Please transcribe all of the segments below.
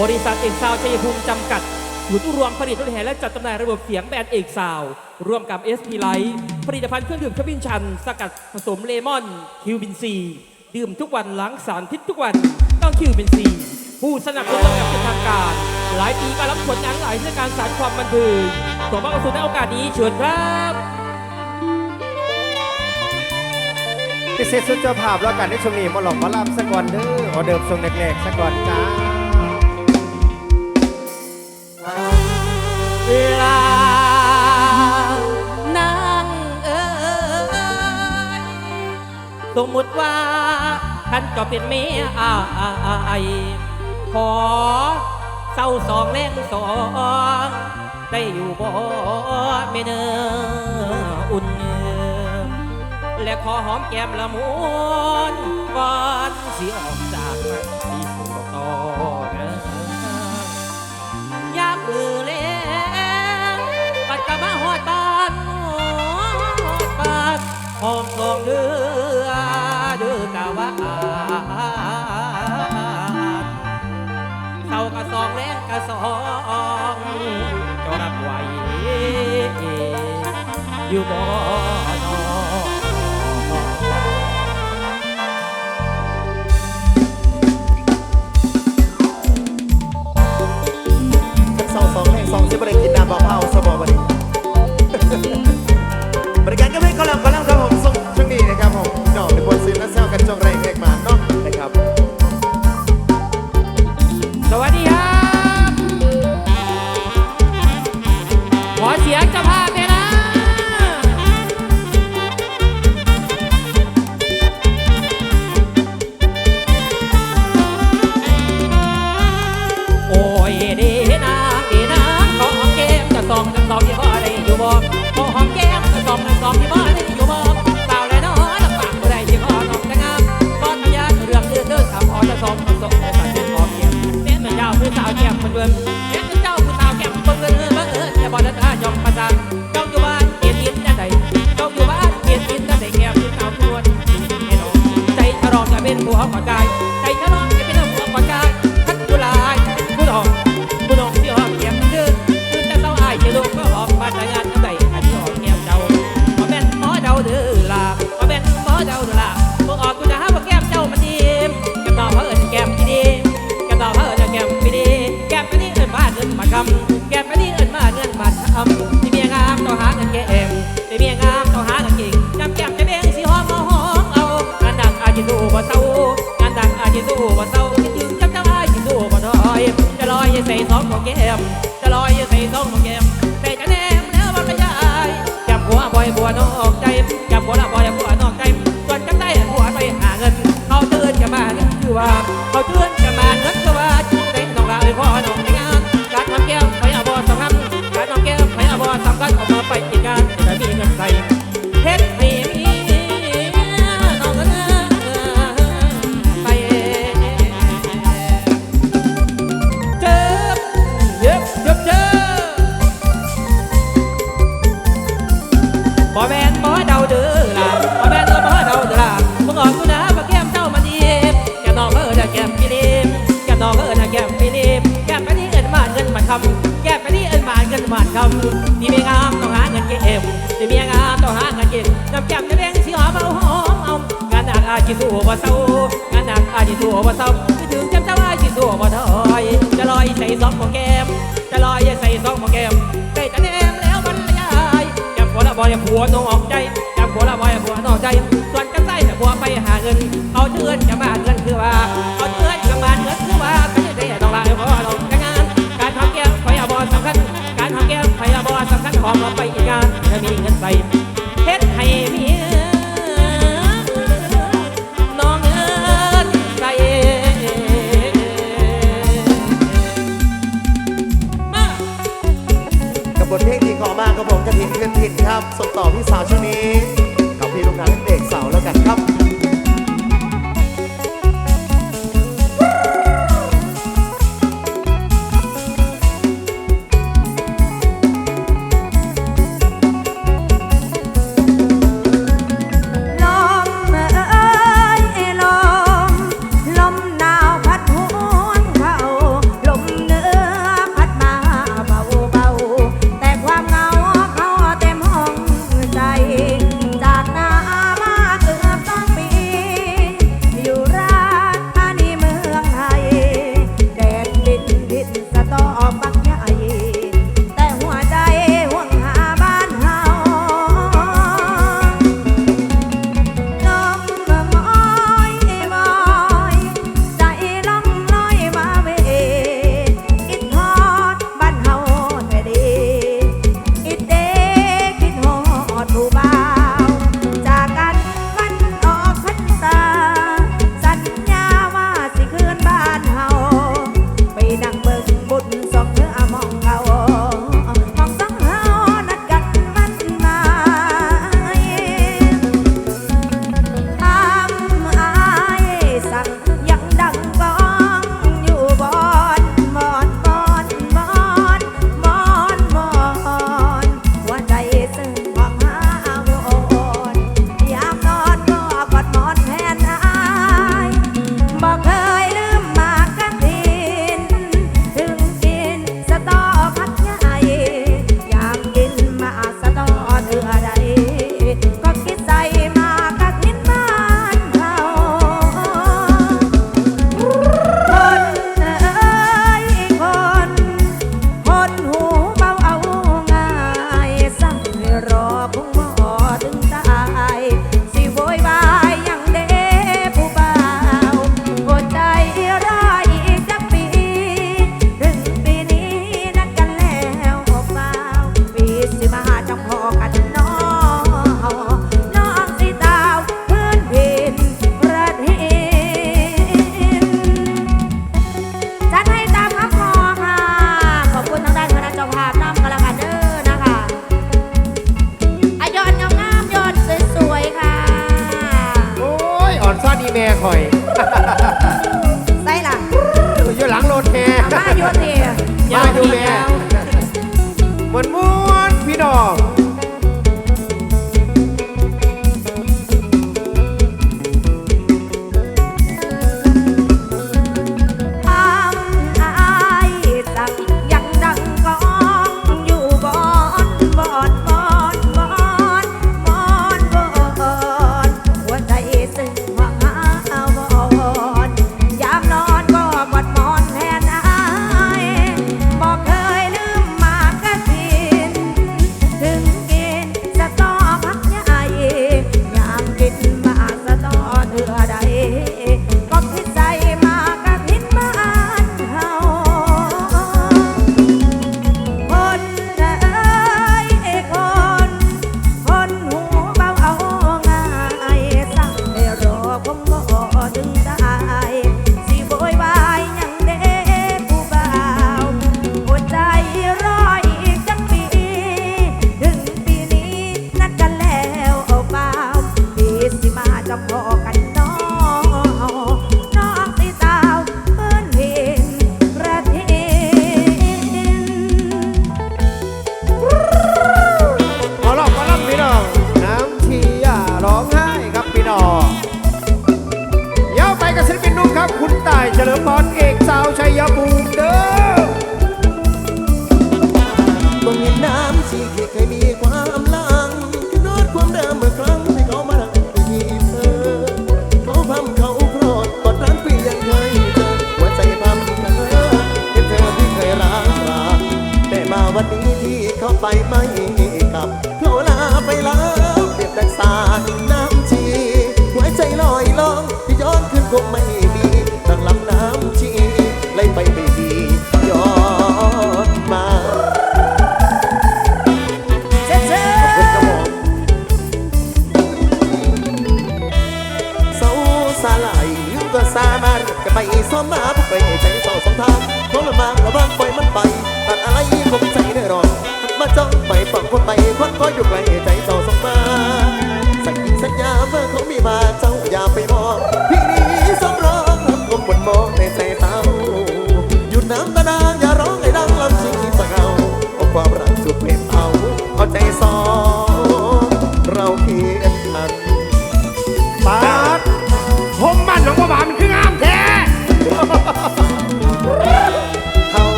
บริษัทเอกซาวชัยภูมิจำกัดศูนย์รวมผลิตรถแห่และจัดจำหน่ายระบบเสียงแบรนด์เอกซาวร่วมกับ SP l i ไลผลิตภัณฑ์เครื่องดื่มขมิ้นชัน สกัดผสมเลมอน คิวบินซี ดื่มทุกวันล้างสารทิศทุกวันต้องคิวบินซี ผู้สนับสนุนอย่างเป็นทางการ หลายปีการรับผลงานหลายเรื่การสารความบันเทิงขอมากระสุนในโอกาสนี้เชิญครับพิเศษสุดเจ้าภาพแล้วกันในช่วงนี้มาหลอกมาลับสักก่อนเด้อออเดิมช่วงแรกๆสักก่อนจ้า นางเอ๋ยสมมุติว่าท่านจะเป็นเมียอาขอเศร้าสองแรงสองได้อยู่บ่เม่เนออุ่นเนื้อและขอหอมแก้มละมุนก่อนเสีออก หอมสองเดือเดือกะว่าเศร้ากะสองแรงกะสองจะรับไหวอยู่บ่อนอสองสองเห่งสองสิบเร็กินน้ำบ่เผาสบอบัน วบ่ซ้ำคิดถึงจำเจะาไอ้สิตัวบ่ถอยจะลอยใส่ซองของแก้มจะลอยใส่ซองของแก้มใกล้จะแนมแล้วมันละยายจำพอละบ่อยผัวน้อง ครับส่งต่อพี่สาวช่วงนี้กับพี่ลูกน้ำเด็กสาวแล้วกันครับ ม่ข่อยใส่ล่ะอยู่หลังโรถแห่มาโยเตียมาอยู่แม่มันม้ว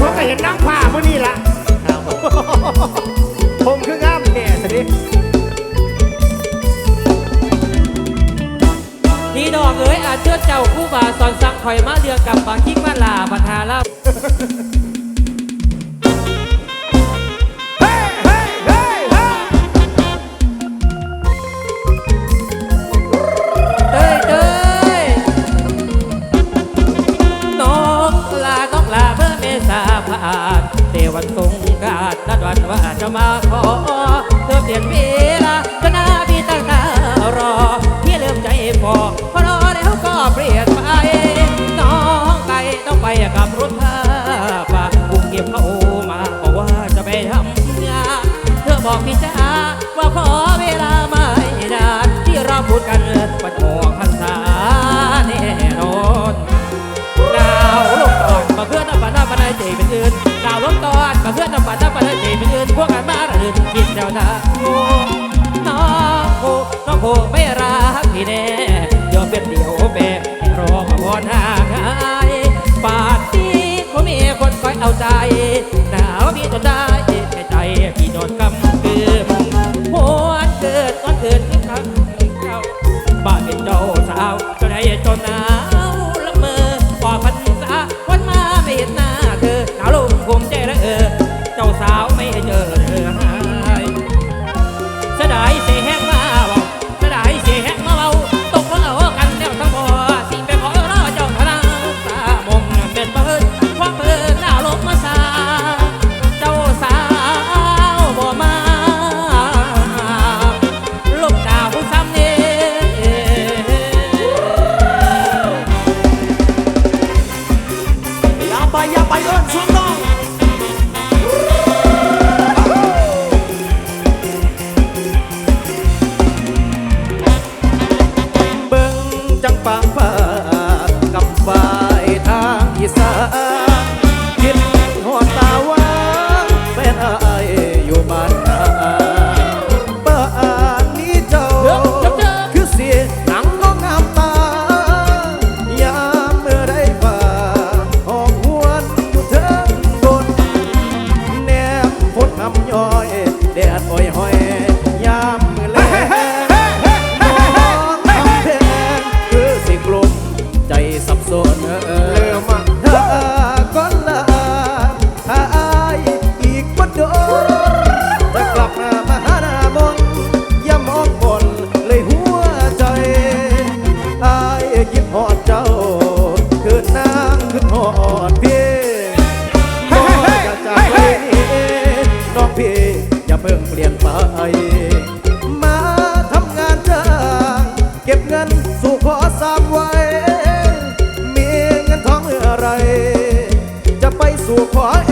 ผมก็เห็นน้ำผ่าเมื่อนี้ละผมคืองามแน่สิพี่ดอกเอ้ยอาเชื่อเจ้าคู่บาสอนสั่งคอยมาเรือกับบางคิกมาลาบัทาลา เขามาบอกว่าจะไปทำงานเธอบอกพี่จ้าว่าขอเวลาไม่นานที่เราพูดกันประทอกพรรษาแน่นอนดาวลงตอนมาเพื่อนน้ำปลานาปันใจเป็นอื่นดาวลงตอนมาเพื่อนน้ำปลานาปันใจเป็นอื่นพวกกันมาหรือกินเดาดาโอ้น้องโคน้องโคไม่รักพี่แน่ยอมเป็นเดียวแม่รอมาพรหา เอาใจหนาวพี่จนได้ สู่ขอสามไว้ มีเงินทองเมื่อไร จะไปสู่ขอ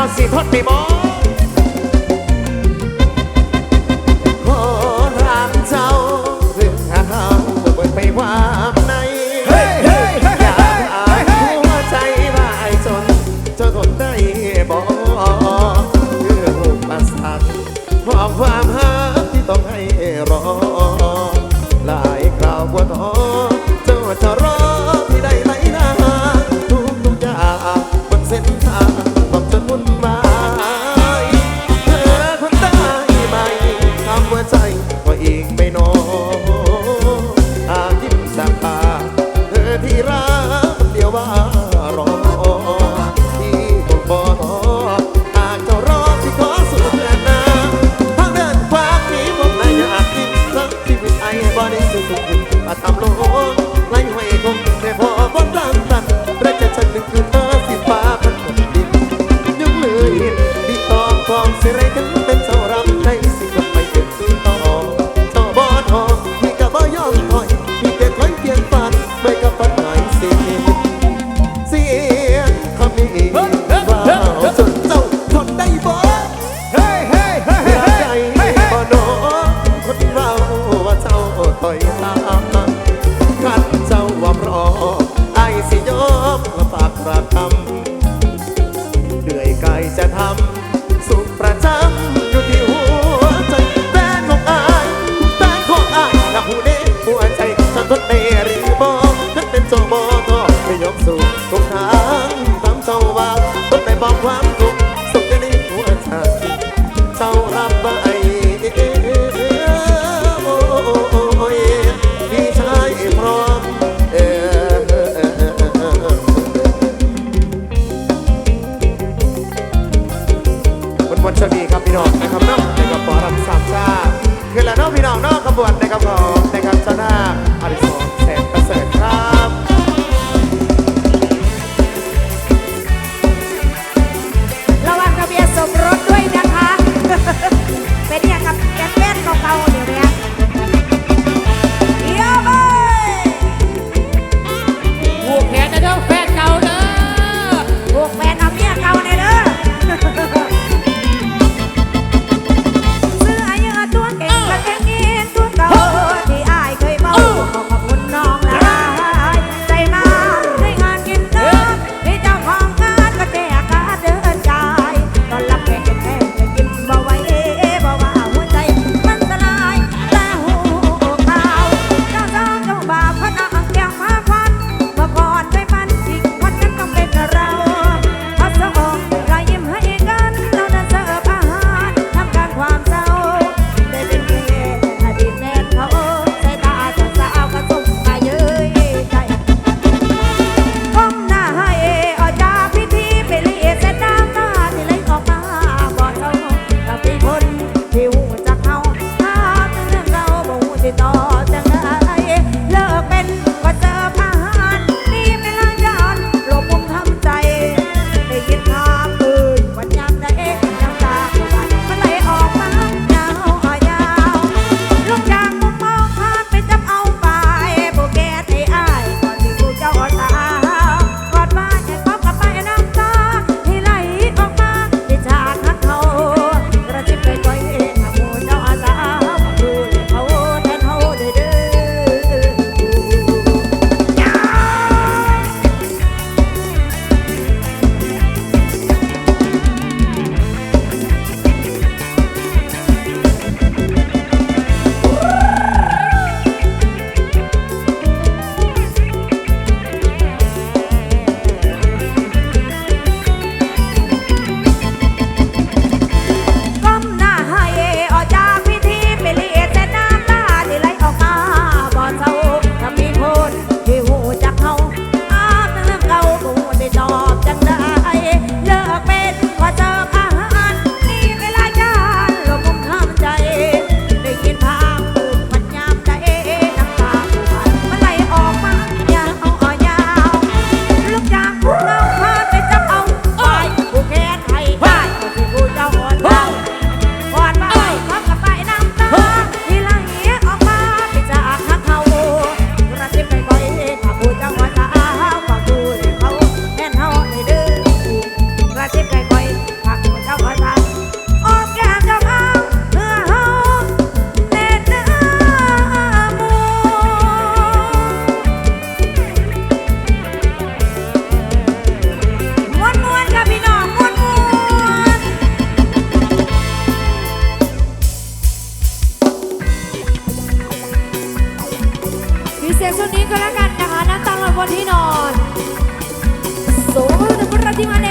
เจ้าสีทดไปบ่ เสียงชุดนี้ก็แล้วกันนะคะน้ำตั้งหล่นบนที่นอน สูงหนึ่งประทีมาเน